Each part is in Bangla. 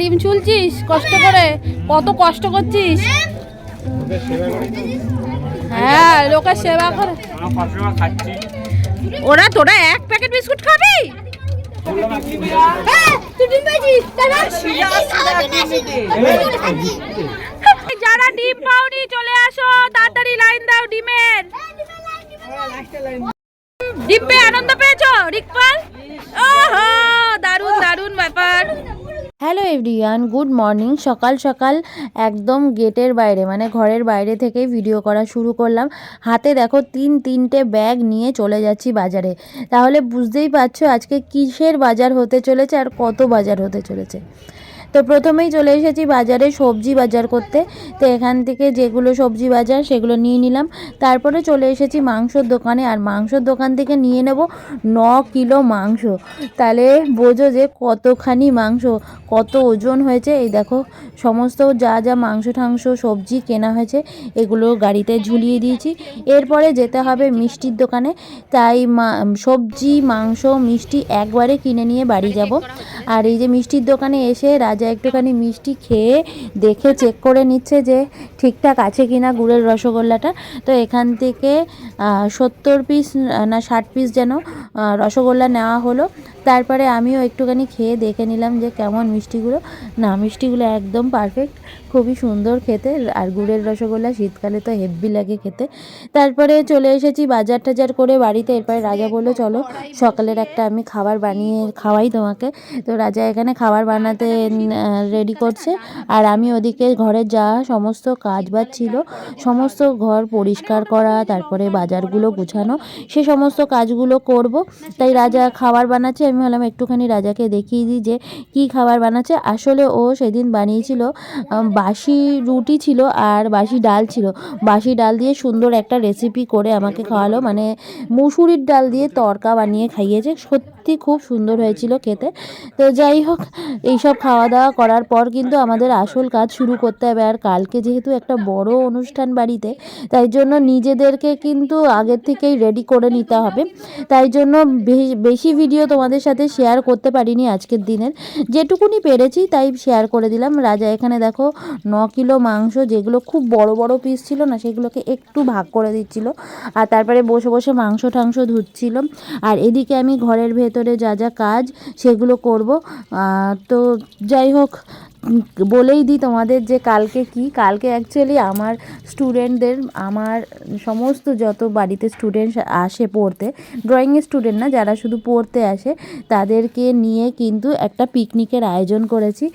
ডিম চুলছিস? কষ্ট করে। কত কষ্ট করছিস? হ্যাঁ লোকের সেবা করে। ওরা তোরা এক প্যাকেট বিস্কুট খাবি? যারা ডিম পাওনি, চলে আসো। তাড়াতাড়ি লাইন দাও ডিমের। ডিম পেয়ে আনন্দ পেয়েছ রিকপাল ওহো, দারুণ দারুণ ব্যাপার। হ্যালো এভরিওয়ান গুড মর্নিং সকাল সকাল একদম গেটের বাইরে মানে ঘরের বাইরে থেকেই ভিডিও করা শুরু করলাম। হাতে দেখো তিন, তিনটে ব্যাগ নিয়ে চলে যাচ্ছি বাজারে। তাহলে বুঝতেই পারছ আজকে কিসের বাজার হতে চলেছে আর কত বাজার হতে চলেছে। তো প্রথমেই চলে এসেছি বাজারে সবজি বাজার করতে। তো এখান থেকে যেগুলো সবজি বাজার সেগুলো নিয়ে নিলাম। তারপরে চলে এসেছি মাংসর দোকানে। আর মাংসর দোকান থেকে নিয়ে নেব ন কিলো মাংস। তাহলে বোঝো যে কতখানি মাংস, কত ওজন হয়েছে। এই দেখো, সমস্ত যা যা মাংস ঠাংস সবজি কেনা হয়েছে, এগুলো গাড়িতে ঝুলিয়ে দিয়েছি। এরপরে যেতে হবে মিষ্টির দোকানে। তাই সবজি, মাংস, মিষ্টি একবারে কিনে নিয়ে বাড়ি যাব। আর এই যে মিষ্টির দোকানে এসে রাজা একটুখানি মিষ্টি খেয়ে দেখে চেক করে নিচ্ছে যে ঠিকঠাক আছে কিনা গুড়ের রসগোল্লাটা। তো এখান থেকে সত্তর পিস না, ষাট পিস যেন রসগোল্লা নেওয়া হলো। তারপরে আমিও একটুখানি খেয়ে দেখে নিলাম যে কেমন মিষ্টিগুলো। না, মিষ্টিগুলো একদম পারফেক্ট খুবই সুন্দর খেতে। আর গুড়ের রসগোল্লা শীতকালে তো হেভি লাগে খেতে। তারপরে চলে এসেছি বাজার টাজার করে বাড়িতে। এরপরে রাজা বলল, চলো, সকালের একটা আমি খাবার বানিয়ে খাওয়াই তোমাকে। তো রাজা এখানে খাবার বানাতে রেডি করছে। আর আমি ওদিকে ঘরের যা সমস্ত কাজ বাজ ছিল, সমস্ত ঘর পরিষ্কার করা, তারপরে বাজারগুলো গুছানো, সে সমস্ত কাজগুলো করব। তাই রাজা খাবার বানাচ্ছে। আমি ভাবলাম একটুখানি রাজাকে দেখিয়ে দিই যে কি খাবার বানাচ্ছে। আসলে ও সেদিন বানিয়েছিল বাসি রুটি ছিল আর বাসি ডাল ছিল। বাসি ডাল দিয়ে সুন্দর একটা রেসিপি করে আমাকে খাওয়ালো। মানে মুসুরির ডাল দিয়ে তরকা বানিয়ে খাইয়েছে। সত্যি খুব সুন্দর হয়েছিল খেতে। তো যাই হোক, এইসব খাওয়া দাওয়া করার পর কিন্তু আমাদের আসল কাজ শুরু করতে হবে। আর কালকে যেহেতু একটা বড় অনুষ্ঠান বাড়িতে, তাই জন্য নিজেদেরকে কিন্তু আগের থেকেই রেডি করে নিতে হবে। তাই জন্য বেশি ভিডিও তোমাদের সাথে শেয়ার করতে পারিনি আজকের দিনের। যেটুকুনি পেরেছি তাই শেয়ার করে দিলাম। রাজা, এখানে দেখো ন কিলো মাংস যেগুলো খুব বড় বড় পিস ছিল না, সেগুলোকে একটু ভাগ করে দিচ্ছিল। আর তারপরে বসে বসে মাংস টাংস ধুচ্ছিল। আর এদিকে আমি ঘরের ভেতরে যা যা কাজ সেগুলো করব। তো যাই হোক উম, বলেই দিই তোমাদের যে কালকে কি, কালকে অ্যাকচুয়ালি আমার স্টুডেন্টদের আমার সমস্ত যত বাড়িতে স্টুডেন্ট আসে পড়তে ড্রয়িংয়ের স্টুডেন্ট না, যারা শুধু পড়তে আসে, তাদেরকে নিয়ে কিন্তু একটা পিকনিকের আয়োজন করেছি।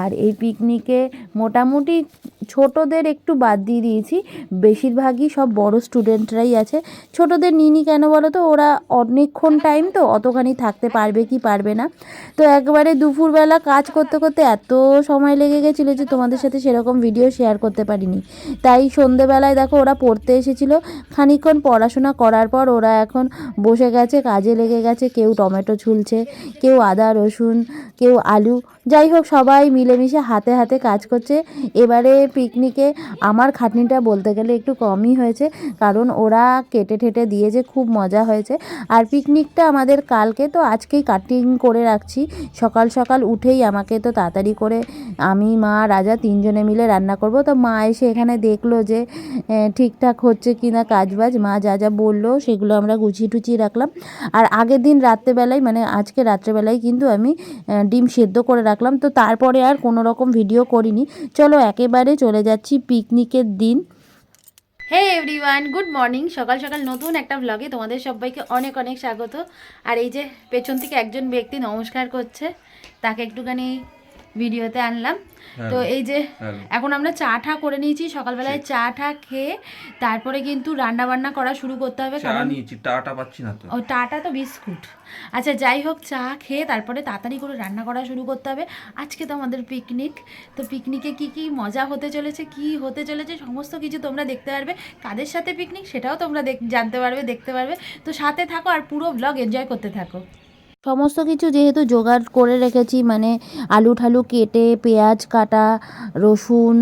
আর এই পিকনিকে মোটামুটি ছোটদের একটু বাদ দিয়ে দিয়েছি, বেশিরভাগই সব বড় স্টুডেন্টরাই আছে। ছোটদের নিনি কেন বলো তো ওরা অনেকক্ষণ টাইম তো অতখানি থাকতে পারবে কি পারবে না। তো একবারে দুপুরবেলা কাজ করতে করতে এত সময় লেগে গেছিল যে তোমাদের সাথে সেরকম ভিডিও শেয়ার করতে পারিনি। তাই সন্ধেবেলায় দেখো ওরা পড়তে এসেছিল। খানিকক্ষণ পড়াশোনা করার পর ওরা এখন বসে গেছে, কাজে লেগে গেছে। কেউ টমেটো ছুলছে, কেউ আদা, রসুন, কেউ আলু। যাই হোক, সবাই মিলেমিশে হাতে হাতে কাজ করছে। এবারে পিকনিকে আমার খাটনিটা বলতে গেলে একটু কমই হয়েছে, কারণ ওরা কেটে ঠেটে দিয়েছে খুব মজা হয়েছে। আর পিকনিকটা আমাদের কালকে, তো আজকেই কাটিং করে রাখছি। সকাল সকাল উঠেই আমাকে তো তাড়াতাড়ি করে আমি, মা, রাজা তিনজনে মিলে রান্না করব। তো মা এসে এখানে দেখল যে ঠিকঠাক হচ্ছে কি না কাজবাজ। মা যা যা বলল সেগুলো আমরা গুছিয়ে টুচিয়ে রাখলাম। আর আগের দিন রাত্রেবেলায় মানে আজকে রাত্রেবেলায় কিন্তু আমি ডিম সেদ্ধ করে রাখলাম। তো তারপরে আর কোনো রকম ভিডিও করিনি। চলো একেবারে চলে যাচ্ছি পিকনিকের দিন। Hey everyone, good morning. সকাল সকাল নতুন একটা ব্লগে তোমাদের সবাইকে অনেক অনেক স্বাগত। আর এই যে পেছন থেকে একজন ব্যক্তি নমস্কার করছে, তাকে একটুখানি ভিডিওতে আনলাম। তো এই যে এখন আমরা চা ঠা করে নিয়েছি সকালবেলায় চা ঠা খেয়ে তারপরে কিন্তু রান্না বান্না করা শুরু করতে হবে চা কারণ নিয়েছি টাটা পাচ্ছি না তো। ও টাটা তো বিস্কুট। আচ্ছা যাই হোক চা খেয়ে তারপরে তাড়াতাড়ি করে রান্না করা শুরু করতে হবে। আজকে তো আমাদের পিকনিক তো পিকনিকে কি কি মজা হতে চলেছে কি হতে চলেছে সমস্ত কিছু তোমরা দেখতে পারবে। কাদের সাথে পিকনিক সেটাও তোমরা দেখ জানতে পারবে দেখতে পারবে। তো সাথে থাকো আর পুরো ব্লগ এনজয় করতে থাকো। সমস্ত কিছু যেহেতু জোগাড় করে রেখেছি মানে আলু ঠালু কেটে, পেঁয়াজ কাটা, রসুন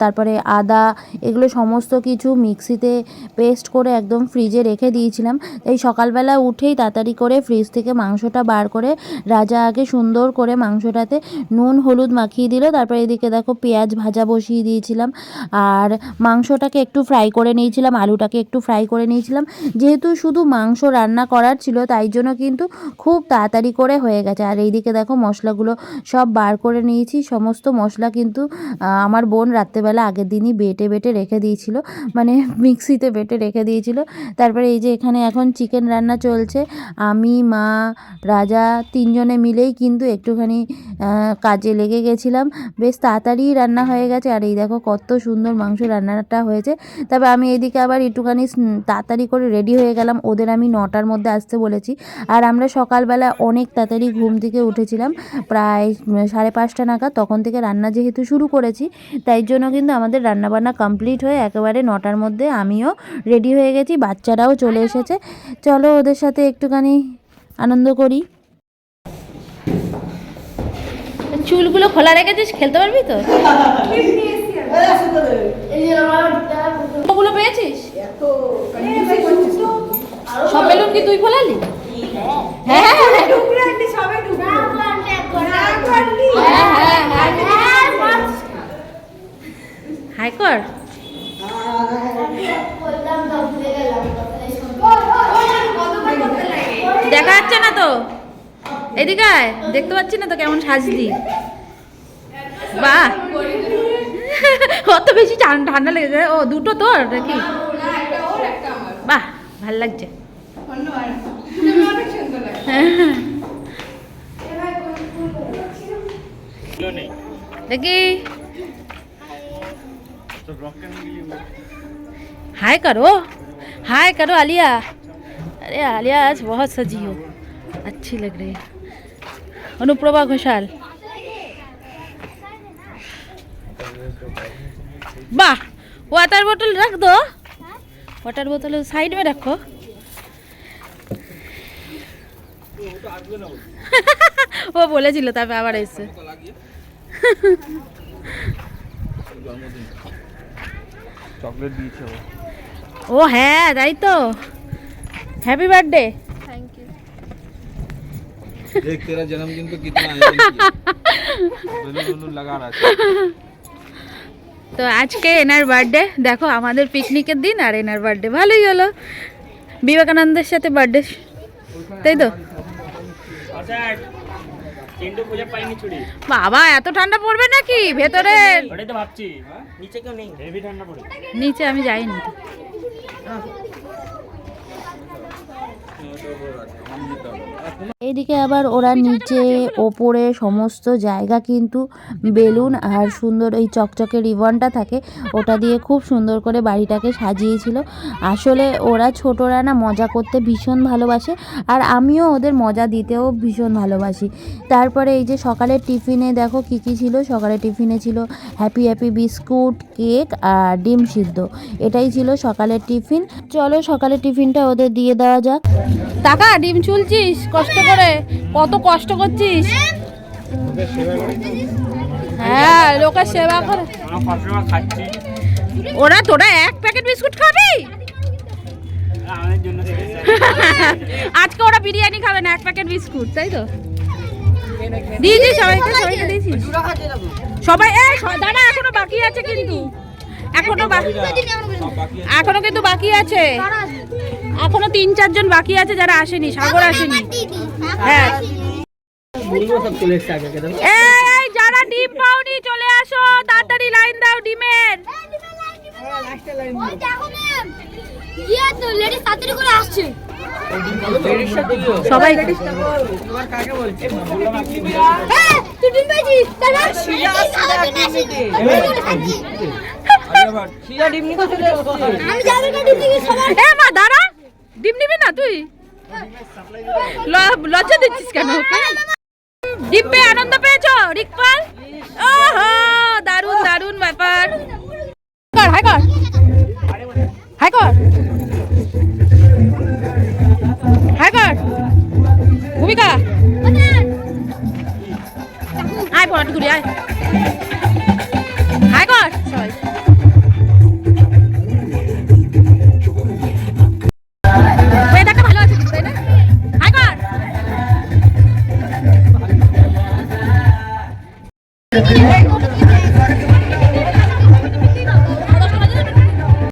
তারপরে আদা, এগুলো সমস্ত কিছু মিক্সিতে পেস্ট করে একদম ফ্রিজে রেখে দিয়েছিলাম। তাই সকালবেলা উঠেই তাড়াতাড়ি করে ফ্রিজ থেকে মাংসটা বার করে রাজা আগে সুন্দর করে মাংসটাতে নুন, হলুদ মাখিয়ে দিল। তারপরে এদিকে দেখো পেঁয়াজ ভাজা বসিয়ে দিয়েছিলাম আর মাংসটাকে একটু ফ্রাই করে নিয়েছিলাম, আলুটাকে একটু ফ্রাই করে নিয়েছিলাম। যেহেতু শুধু মাংস রান্না করার ছিল, তাই জন্য কিন্তু খুব তাড়াতাড়ি করে হয়ে গেছে। আর এইদিকে দেখো মশলাগুলো সব বার করে নিয়েছি। সমস্ত মশলা কিন্তু আমার বোন রাত্রেবেলা আগের দিনই বেটে বেটে রেখে দিয়েছিল। মানে মিক্সিতে বেটে রেখে দিয়েছিল। তারপরে এই যে এখানে এখন চিকেন রান্না চলছে। আমি, মা, রাজা তিনজনে মিলেই কিন্তু একটুখানি কাজে লেগে গেছিলাম। বেশ তাড়াতাড়ি রান্না হয়ে গেছে। আর এই দেখো কত সুন্দর মাংস রান্নাটা হয়েছে। তবে আমি এদিকে আবার একটুখানি তাড়াতাড়ি করে রেডি হয়ে গেলাম। ওদের আমি নটার মধ্যে আসতে বলেছি। আর আমরা সকালবেলা অনেক তাড়াতাড়ি ঘুম থেকে উঠেছিলাম প্রায় সাড়ে পাঁচটা নাগাদ। তখন থেকে রান্না যেহেতু শুরু করেছি তাই জন্য কিন্তু আমাদের রান্নাবান্না কমপ্লিট হয়ে একেবারে নটার মধ্যে আমিও রেডি হয়ে গেছি বাচ্চারাও চলে এসেছে। চলো ওদের সাথে একটুখানি আনন্দ করি। চুলগুলো খোলা রেখেছিস খেলতে পারবি তো? পেয়েছিস সব বেলুন কি তুই ফোলালি হ্যাঁ হ্যাঁ হ্যাঁ হ্যাঁ হ্যাঁ হাই কর। দেখা যাচ্ছে না তো? এদিকে আয়, দেখতে পাচ্ছি না তো কেমন সাজলি। বাহ। অত বেশি ঠান- ঠান্ডা লেগেছে। ও, দুটো তোর নাকি? বাহ, ভালো লাগছে। দেখি। हाय करो हाय करो आलिया अरे आलिया आज बहुत सजी हो अच्छी लग रही है अनुप्रभा घोषाल वाह वाटर बोतल रख दो वाटर बोतल साइड में रखो ও বলেছিল তারপরে আবার এসছে চকলেট দিয়েছে ও ও হ্যাঁ তাই তো হ্যাপি বার্থডে देख तेरा जन्मदिन पे कितना आयोजन किया बैलून वैलून लगा रहा था তো আজকে এনার বার্থডে দেখো আমাদের পিকনিকের দিন আর এনার বার্থডে ভালোই হলো বিবেকানন্দের সাথে বার্থডে তাই তো তিনটে পূজা পাইনি ছুটি বাবা এত ঠান্ডা পড়বে নাকি ভেতরে ওটাই তো ভাবছি নিচে কেউ নেই। হেভি ঠান্ডা পড়ে নিচে আমি যাইনি। তো। এইদিকে আবার ওরা নিচে, ওপরে সমস্ত জায়গা কিন্তু বেলুন আর সুন্দর ওই চকচকে রিবনটা থাকে। ওটা দিয়ে খুব সুন্দর করে বাড়িটাকে সাজিয়েছিল। আসলে ওরা ছোটরা না মজা করতে ভীষণ ভালোবাসে আর আমিও ওদের মজা দিতেও ভীষণ ভালোবাসি। তারপরে এই যে সকালের টিফিনে দেখো কী কী ছিল? সকালের টিফিনে ছিল হ্যাপি হ্যাপি বিস্কুট, কেক আর ডিম সিদ্ধ। এটাই ছিল সকালের টিফিন। চলো সকালের টিফিনটা ওদের দিয়ে দেওয়া যাক। টাকা, ডিম চুলছিস? কষ্ট করে? কত কষ্ট করছিস? হ্যাঁ লোকের সেবা করে। ওরা তোরা এক প্যাকেট বিস্কুট খাবি। আজকে ওরা বিরিয়ানি খাবে না, এক প্যাকেট বিস্কুট, তাই তো? দিয়েছি সবাইকে সবাইকে দিয়েছি সবাই স- দাঁড়া, এখনও বাকি আছে কিন্তু। এখনও এখনও কিন্তু বাকি আছে এখনও তিন চারজন বাকি আছে যারা আসেনি সাগর আসেনি হ্যাঁ এই এই যারা ডিম পাওনি চলে আসো তাড়াতাড়ি লাইন দাও ডিমের সবাই হ্যাঁ তুই ডিম পেয়েছিস এ মা দাঁড়া। ডিম নিবি না তুই? লজ্জা দিচ্ছিস কেন? ডিম পেয়ে আনন্দ পেয়েছ রিকপাল ওহো দারুণ দারুণ ব্যাপার। কর কর। হাই ভূমিকা। আয় পড়াট ঘুরে আয়।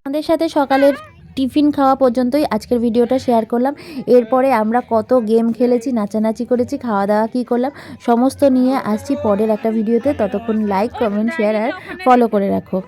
আমাদের সাথে সকালের টিফিন খাওয়া পর্যন্তই আজকের ভিডিওটা শেয়ার করলাম। এরপরে আমরা কত গেম খেলেছি, নাচানাচি করেছি খাওয়া দাওয়া কী করলাম, সমস্ত নিয়ে আসছি পরের একটা ভিডিওতে। ততক্ষণ লাইক কমেন্ট শেয়ার আর ফলো করে রাখো।